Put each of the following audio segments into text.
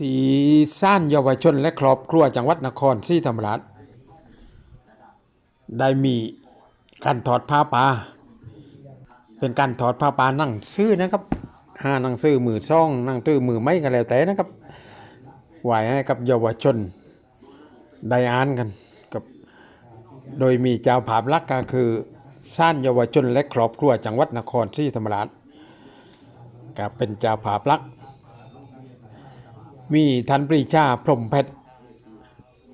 ที่ซ่านเยาวชนและครอบครัวจังหวัดนครศรีธรรมราชได้มีการถอดผ้าป่าเป็นการถอดผ้าป่านั่งซื้อนะครับห้านั่งซื้อมือซ่องนั่งตื้อมือไม้กันแล้วแต่นะครับไหวให้กับเยาวชนได้อ่านกันกับโดยมีเจ้าภาพลักก็คือซ่านเยาวชนและครอบครัวจังหวัดนครศรีธรรมราชก็เป็นเจ้าภาพลัก มีท่านปรีชาพรมเพชร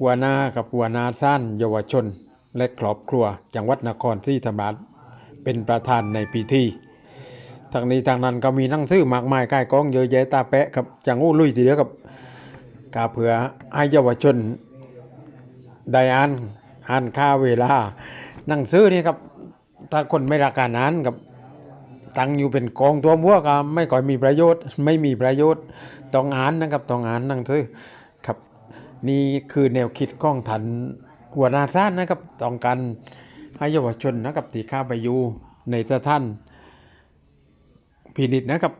หัวหน้ากับหัวหน้าซ่านเยาวชน และครอบครัว จังหวัดนครศรีธรรมราชเป็นประธานในพิธีทางนี้ทางนั้นก็มีนั่งซื้อมากมายกล้กองเยอะแยะตาแปะกับจังอู้ลุยทีเดียวกับกาเผื่อให้เยาวชนได้อ่านอ่านค่าเวลานั่งซื้อนี่ครับถ้าคนไม่รักการอ่านกับ ตั้งอยู่เป็นกองตัวมัวก็ไม่ก่อยมีประโยชน์ ไม่มีประโยชน์ต้องอ่านนะครับต้องอ่านนั่งสือครับ นี่คือแนวคิดของทันหัวหน้าซ่านนะครับต้องการให้เยาวชนนะครับที่ข้าไปอยู่ในสถานพินิจนะครับ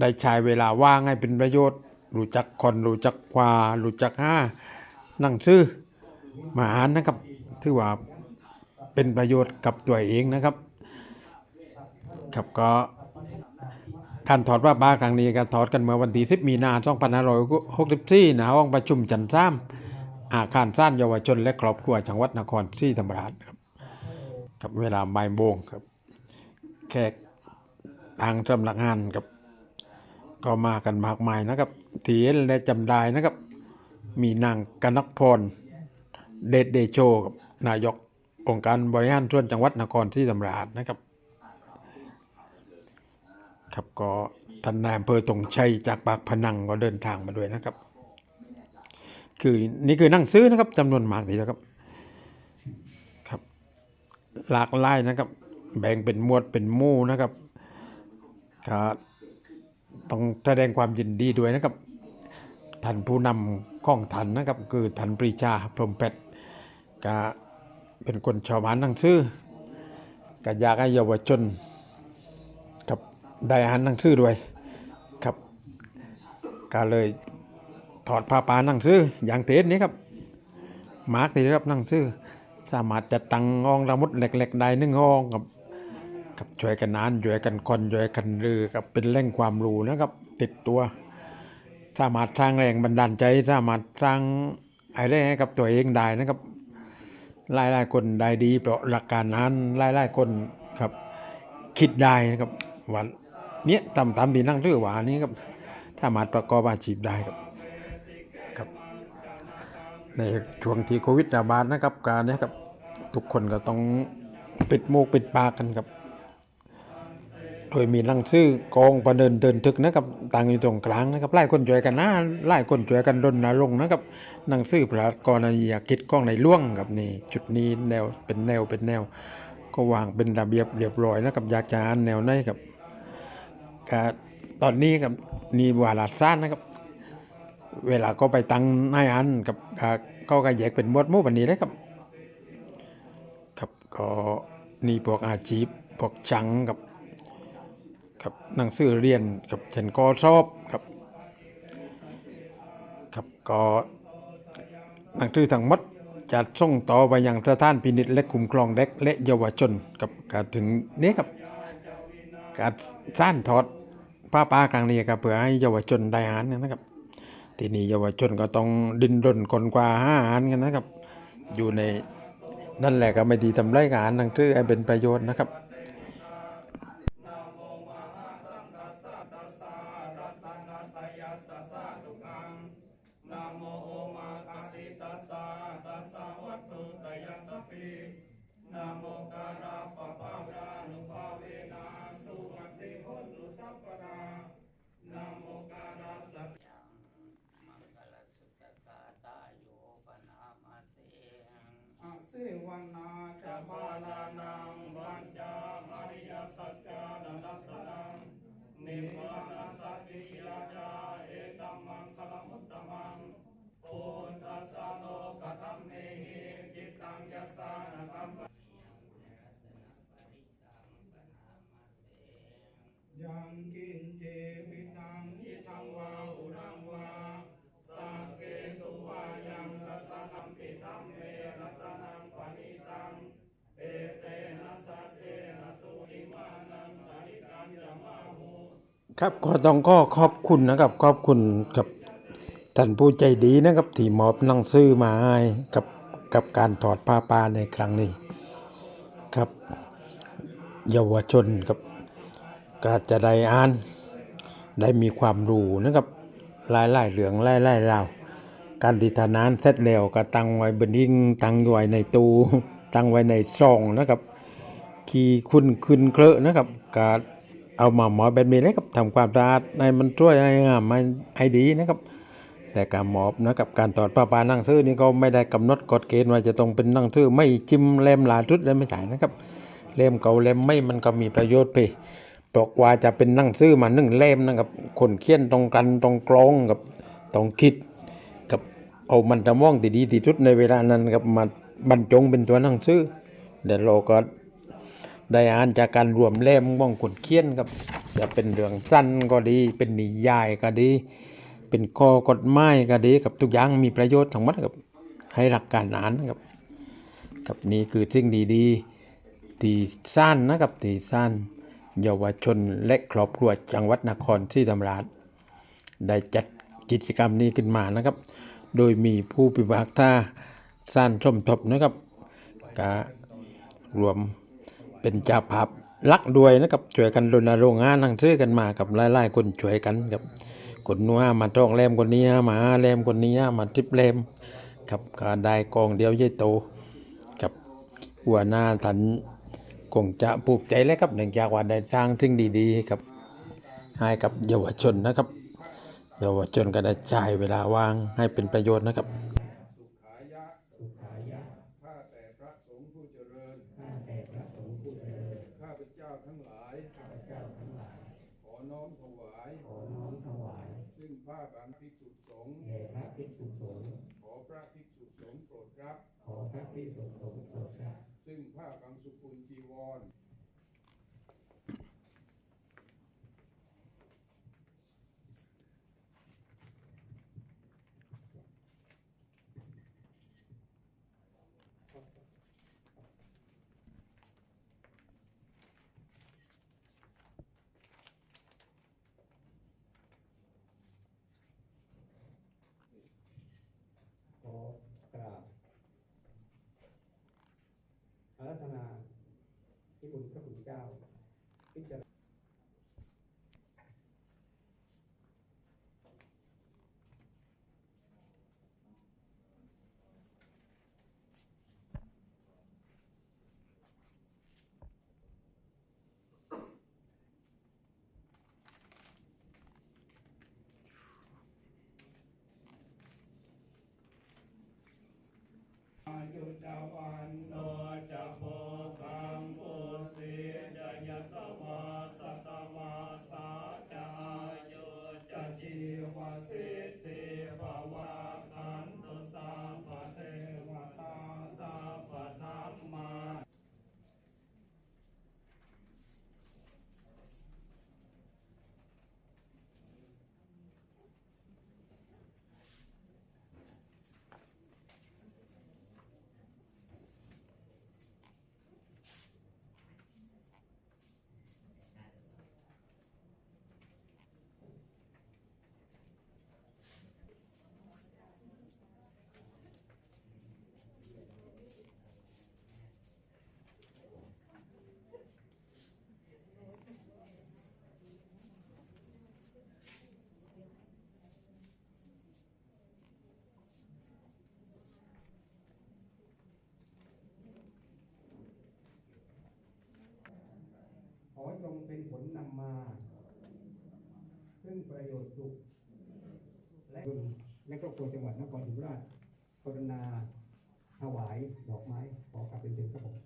ได้ใช้เวลาว่างให้เป็นประโยชน์ รู้จักคนรู้จักควารู้จักห้านั่งสือมาอ่านนะครับ ถือว่าเป็นประโยชน์กับตัวเองนะครับ ครับก็การถอดว่าบ้าครั้งนี้การถอดกันเมื่อวันที่10มีนา2564ณห้องประชุมจันทร์ซ้ำอาคารซ่านเยาวชนและครอบครัวจังหวัดนครศรีธรรมราชครับกับเวลาบ่ายโมงครับแขกทางสำนักงานครับก็มากันมากมายนะครับที่เห็นและจำได้นะครับ มีนางกนกพรเดชเดโชกับนายกองค์การบริหารส่วนจังหวัดนครศรีธรรมราชนะครับ ครับก็ท่านนายอำเภอตรงชัยจากปากพนังก็เดินทางมาด้วยนะครับ คือนี่คือนั่งซื้อนะครับจำนวนมากทีเดียวครับครับ หลากหลายนะครับ แบ่งเป็นหมวดเป็นมู่นะครับก็ต้องแสดงความยินดีด้วยนะครับท่านผู้นำข้องทันนะครับ คือท่านปรีชาพรหมเพชรก็เป็นคนชาวบ้านนั่งซื้อก็อยากให้เยาวชน ได้อ่านหนังสือด้วยครับก็เลยถอดผ้าป่าหนังสืออย่างเทสนี้ครับมาร์กทีครับหนังสือสามารถจัดตั้งห้องระมุดเหล็กๆได้หนึ่งห้องครับกับช่วยกันอ่านช่วยกันคนช่วยกันรือครับเป็นแหล่งความรู้นะครับ ติดตัว สามารถสร้างแรงบันดาลใจ สามารถสร้างอะไรให้กับตัวเองได้นะครับหลายๆคนได้ดีเพราะหลักการนั้นหลายๆคนครับคิดได้นะครับวัน เนี้ยตำตำดีนั่งชื่อหวานี้ครับสามารถประกอบอาชีพได้ครับครับ ในช่วงที่โควิดระบาดนะครับการเนี้ยครับทุกคนก็ต้องปิดมูกปิดปากกันครับ โดยมีหนังสือกองประเดินเดินทึกนะครับตั้งอยู่ตรงกลางนะครับไล่คนช่วยกันนะไล่คนช่วยกันรณรงค์นะครับหนังสือพระกรณียกิจกองในล่วงครับนี่จุดนี้แนวเป็นแนวเป็นแนว ก็วางเป็นระเบียบเรียบร้อยนะครับอยากจะอ่านแนวไหนครับ ก็ตอนนี้ครับนี่วาระซ่านนะครับ เวลาก็ไปตั้งนายอันกับก็ก็ก็แยกเป็นหมวดหมู่แบบนี้เลยครับครับก็นี่พวกอาชีพพวกชังกับกับหนังสือเรียนกับเช่นกอสอบครับครับก็หนังสือทั้งหมดจะส่งต่อไปยังสถานพินิจและคุ้มครองเด็กและเยาวชนกับการถึงนี้ครับ การสร้างถอดผ้าป่าครั้งนี้ก็เพื่อให้เยาวชนได้อ่านนะครับ ทีนี้เยาวชนก็ต้องดิ้นรนคนกว่าหาอ่านกันนะครับ อยู่ในนั่นแหละก็ไม่ดีทำไรกับอ่านหนังสือให้เป็นประโยชน์นะครับนะโมโอมาคาติตัสสะตัสสะวัตถุตยัสสะปิ นะโมตาราปะปะรานุภาเวนะสุวัติโหตุสัพพะนานะโมการาสัพมังกลสุตตาตาโยปนามาเสงอะเสวนาจะบาลานา ครับก็ต้องก็ขอบคุณนะครับ ขอบคุณกับท่านผู้ใจดีนะครับ ที่มอบหนังสือมาให้กับกับการถอดผ้าป่าในครั้งนี้ครับ เยาวชนครับก็จะได้อ่านได้มีความรู้นะครับลายลายๆเรื่องลายลายๆราวการติทานานเสร็จแล้วก็ตั้งไว้บนยิ่งตั้งไว้ในตู้ตั้งไว้ในซองนะครับ ขี่คุณขึ้นเคลอะนะครับก็ เอามาหมอแบบนี้นะครับทำความสะอาดให้มันช่วยให้งามให้ให้ดีนะครับ แต่การหมอบนะครับการตอดผ้าปานั่งซื้อนี่ก็ไม่ได้กำหนดกฎเกณฑ์ว่าจะต้องเป็นนั่งซื้อไม่จิ้มเล่มหลาชุดเลยไม่ใช่นะครับเล่มเก่าเล่มไม่มันก็มีประโยชน์ไปบอกว่าจะเป็นนั่งซื้อมาหนึ่งเล่มนะครับคนเขียนตรงกันตรงกลองกับตรงคิด กับเอามันจะม่องที่ดีที่สุดในเวลานั้นครับมาบรรจงเป็นตัวนั่งสือเดี๋ยวเราก็ ได้อ่านจากการรวมเล่มม่องคนเขียนครับ จะเป็นเรื่องสั้นก็ดี เป็นนิยายก็ดี เป็นข้อกฎหมายก็ดีกับทุกอย่างมีประโยชน์ทั้งหมดครับให้หลักการอ่านนะครับกับนี่คือสิ่งดีๆที่สร้างนะครับที่สร้างเยาวชนและครอบครัวจังหวัดนครศรีธรรมราช ได้จัดกิจกรรมนี้ขึ้นมานะครับ โดยมีผู้พิพากษาสร้างสมทบนะครับก็รวม เป็นเจ้าภาพลักด้วยนะครับช่วยกันรณรงค์งานนังซื้อกันมากับหลายๆคนช่วยกันครับคนนัวมาท่องแรมคนนี้มาห้าแรมคนนี้มาทิปแรมครับก็ได้กองเดียวใหญ่โตกับหัวหน้าทันคงจะปลูกใจแล้วครับเนื่องจากว่าได้สร้างสิ่งดีๆครับให้กับเยาวชนนะครับ เยาวชนก็ได้จ่ายเวลาว่างให้เป็นประโยชน์นะครับ สุขายะ สุขายะ ข้าแต่พระสงฆ์ผู้เจริญ ข้าแต่พระสงฆ์ผู้เจริญ ข้าพเจ้าทั้งหลาย ข้าพเจ้าทั้งหลาย ขอน้อมถวาย ขอน้อมถวาย ซึ่งผ้าบางภิกษุสงฆ์ แด่พระภิกษุสงฆ์ ขอพ ระภิกษุสงฆ์โปรดรับ ขอพระภิกษุสงฆ์โปรดรับ ซึ่งผ้าบางสุกุลจีวร ขอกราบอารัธนาที่บุญพระคุณ เจ้าพิจารณาอายุจาวันโนจะโพกังปุติจยสวาสตมาสาจายุจะจีวสิทธิภวะคันตุสาปเทวตาสาปธรรมา ข อจงเป็นผลนำมา ซึ่งประโยชน์สุข และและครอบครัวจังหวัดนครศรีธรรมราชกรุณาถวายดอกไม้ขอกลับเป็นเชิญครับผม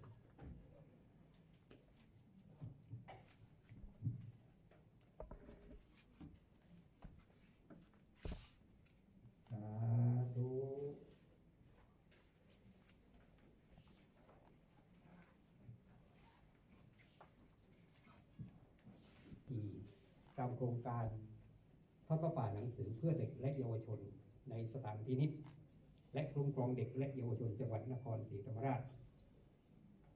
สาธุ ที่ ตามโครงการทอดพระป่าหนังสือเพื่อเด็กและเยาวชน ในสถานพินิษและคุ้มครองเด็กและเยาวชนจังหวัดนครศรีธรรมราช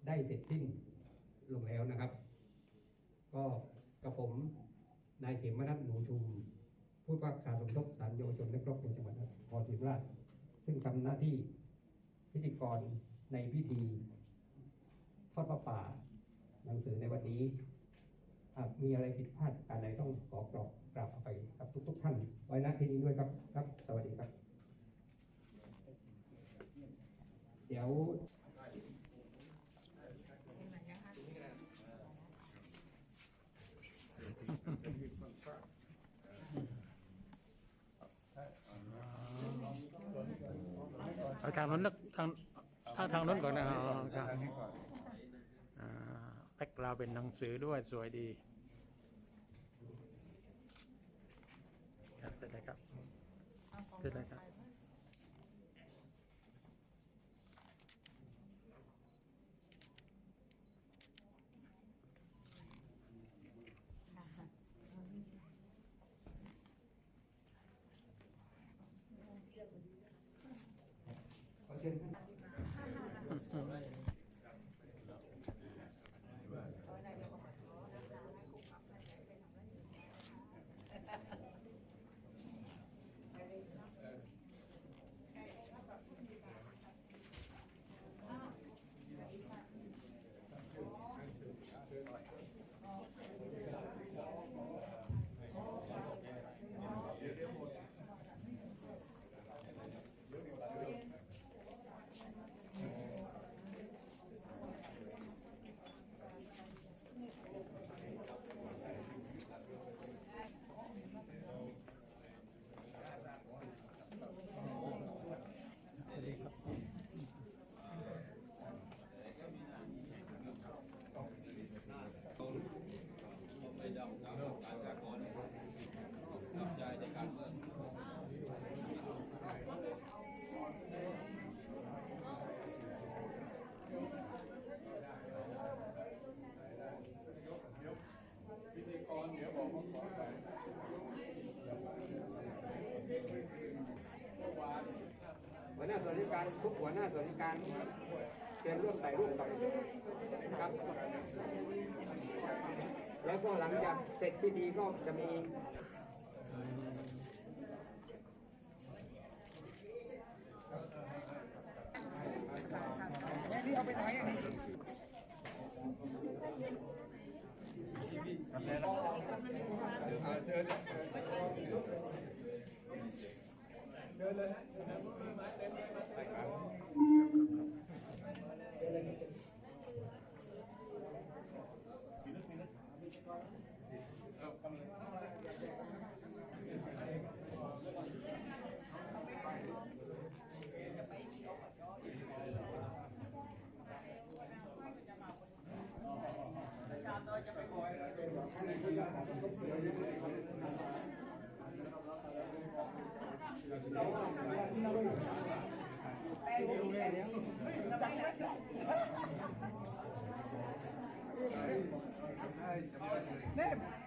ได้เสร็จสิ้นลงแล้วนะครับ ก็กับผมนายเขมรัตน์หนูชุมผู้ว่าการสมทบสารเยาวชนและครอบครัวจังหวัดนครศรีธรรมราช ซึ่งทำหน้าที่พิธีกรในพิธีทอดพระป่าหนังสือในวันนี้ากมีอะไรผิดพลาดการใดต้องขอกราบกราบอภัยกับทุก ๆ ท่าน ไว้ณที่นี้ด้วยครับครับ สวัสดีครับ เดี๋ยวเอาทางนั้นนะทางทางทางนั้นก่อนนะครับแบ็กกราวเป็นหนังสือด้วยสวยดี ครับเสร็จแล้วครับเสร็จแล้วครับ ขอเชิญท่าน พิธีกรเดี๋ยวบอกว่าขอไปเมื่อวาน หน้าส่วนราชการทุกหัวหน้าส่วนราชการเชิญร่วมถ่ายรูปกับครับ แล้วก็หลังจากเสร็จพิธีก็จะมีอ่าเชิญเนี่เชิญเลยฮะเชิญเลยมีไม้เต็มเลยมาใส่ครับ เนี่ย